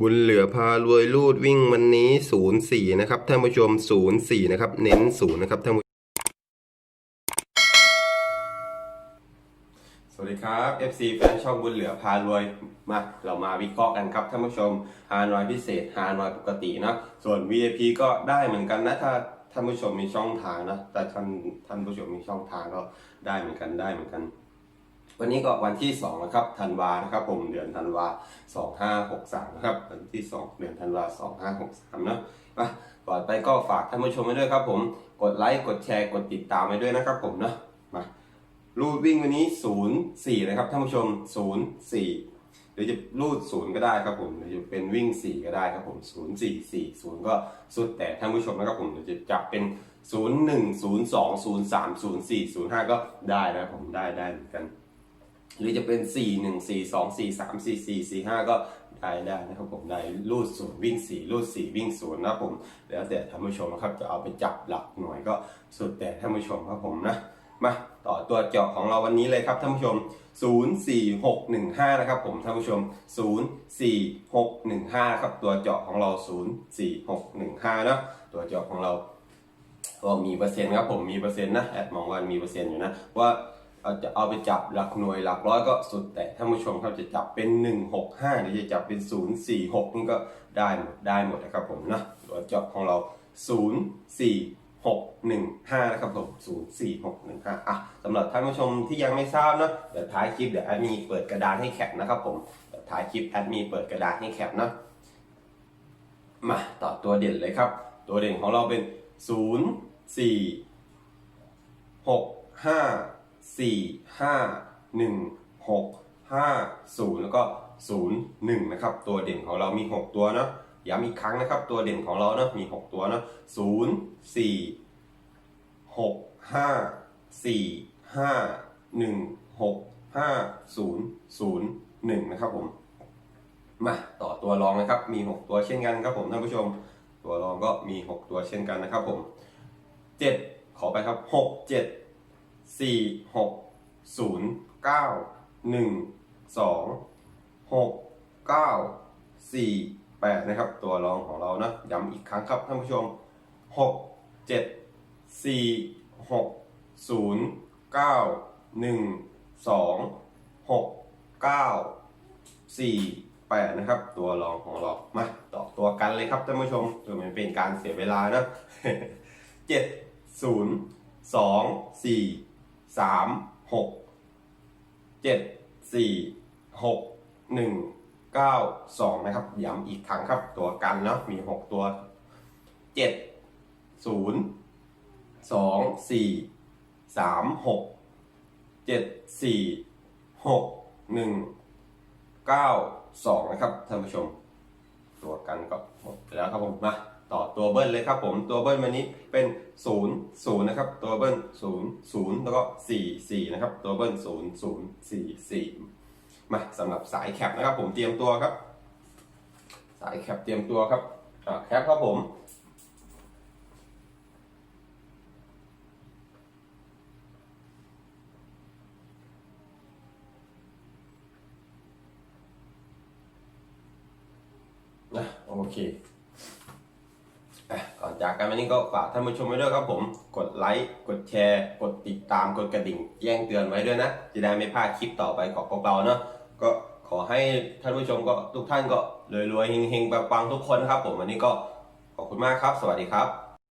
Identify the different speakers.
Speaker 1: บุญเหลือพารวยลูดวิ่งวันนี้04นย์สี่นะครับท่านผู้ชม04นย์สี่นะครับเน้น0นะครับท่านผู้สวัสดีครับ FC แฟนช่องบุญเหลือพารวยมาเรามาวิเคราะห์กันครับท่านผู้ชมฮานอยพิเศษฮานอยปกตินะส่วน VIP ก็ได้เหมือนกันนะถ้าท่านผู้ชมมีช่องทางนะแต่ท่านท่านผู้ชมมีช่องทางก็ได้เหมือนกันได้เหมือนกัน วันนี้ก็วันที่2นะครับธันวานะครับผมเดือนธันวา2563นะครับวันที่2เดือนธันวา2563เนาะมาก่อนไปก็ฝากท่านผู้ชมไว้ด้วยครับผมกดไลค์กดแชร์กดติดตามไว้ด้วยนะครับผมเนาะมารูดวิ่งวันนี้ 04 นะครับท่านผู้ชม 04 หรือจะรูด 0 ก็ได้ครับผมหรือจะเป็นวิ่ง 4 ก็ได้ครับผม0 4 4 0 ก็สุดแต่ท่านผู้ชมนะครับผมหรือจะจับเป็น 01 02 03 04 05 ก็ได้นะผมได้ได้เหมือนกัน หรือจะเป็น 4 1 4 2 4 3 4 4 4 5 ก็ได้ได้นะครับผมได้รูดศูนย์วิ่ง 4 รูด 4 วิ่งศูนย์นะผม แล้วแต่ท่านผู้ชมนะครับจะเอาไปจับหลักหน่วยก็สุดแต่ท่านผู้ชมครับผมนะมาต่อตัวเจาะของเราวันนี้เลยครับท่านผู้ชม 04615 นะครับผมท่านผู้ชม 04615 ครับตัวเจาะของเรา 04615 นะตัวเจาะของเราก็มีเปอร์เซ็นต์ครับผมมีเปอร์เซ็นต์นะแอดมองว่ามีเปอร์เซ็นต์อยู่นะว่า เอาจะเอาไปจับหลักหน่วยหลักร้อยก็สุดแต่ท่านผู้ชมครับจะจับเป็น 165หรือจะจับเป็น 046นี่ก็ได้หมดได้หมดนะครับผมนะตัวจาะของเรา 04615 นะครับผม04615อะสำหรับท่านผู้ชมที่ยังไม่ทราบนะเดี๋ยวท้ายคลิปเดี๋ยวแอดมีเปิดกระดานให้แคปนะครับผมเดี๋ยวท้ายคลิปแอดมีเปิดกระดานให้แคปนะมาต่อตัวเด่นเลยครับ ตัวเด่นของเราเป็น 0 4 6 5 4 5 1 6 5 0 แล้วก็ 0 1 นะครับ ตัวเด่นของเรามี 6 ตัวเนาะย้ำอีกครั้งนะครับ ตัวเด่นของเราเนาะมี 6 ตัวเนาะ0 4 6 5 4 5 1 6 5 0 0 1 นะครับผม มาต่อตัวรองนะครับ มี 6 ตัวเช่นกันครับผมท่านผู้ชม ตัวรองก็มี 6 ตัวเช่นกันนะครับผม 7 ขอไปครับ 6 7 4 6 0 9 1 2 6 9 4 8นะครับ ตัวรองของเรานะย้ำอีกครั้งครับท่านผู้ชม6 7 4 6 0 9 1 2 6 9 4 8นะครับ ตัวรองของเรามาต่อตัวกันเลยครับท่านผู้ชมเพื่อมันเป็นการเสียเวลานะ สามหกเจ็ดสี่หกหนึ่งเก้าสองนะครับย้ำอีกครั้งครับตัวกันเนาะมีหกตัวเจ็ดศูนย์สองสี่สามหกเจ็ดสี่หกหนึ่งเก้าสองนะครับท่านผู้ชม ตัวกันก็หมดไปแล้วครับผมมา ต่อตัวเบิ้ลเลยครับผมตัวเบิ้ลวันนี้เป็น0 0นะครับตัวเบิ้ล0 0แล้วก็4 4นะครับตัวเบิ้ล0 0 4 4มาสำหรับสายแคปนะครับผมเตรียมตัวครับ สายแคปเตรียมตัวครับแคปครับผมนะโอเค จากกันวันนี้ก็ฝากท่านผู้ชมไว้ด้วยครับผม กดไลค์กดแชร์ กดติดตามกดกระดิ่งแจ้งเตือนไว้ด้วยนะ จะได้ไม่พลาดคลิปต่อไปของพวกเราเนาะก็ขอให้ท่านผู้ชมก็ทุกท่านก็รวยๆเฮงๆปังๆทุกคนนะครับผมวันนี้ก็ขอบคุณมากครับ สวัสดีครับ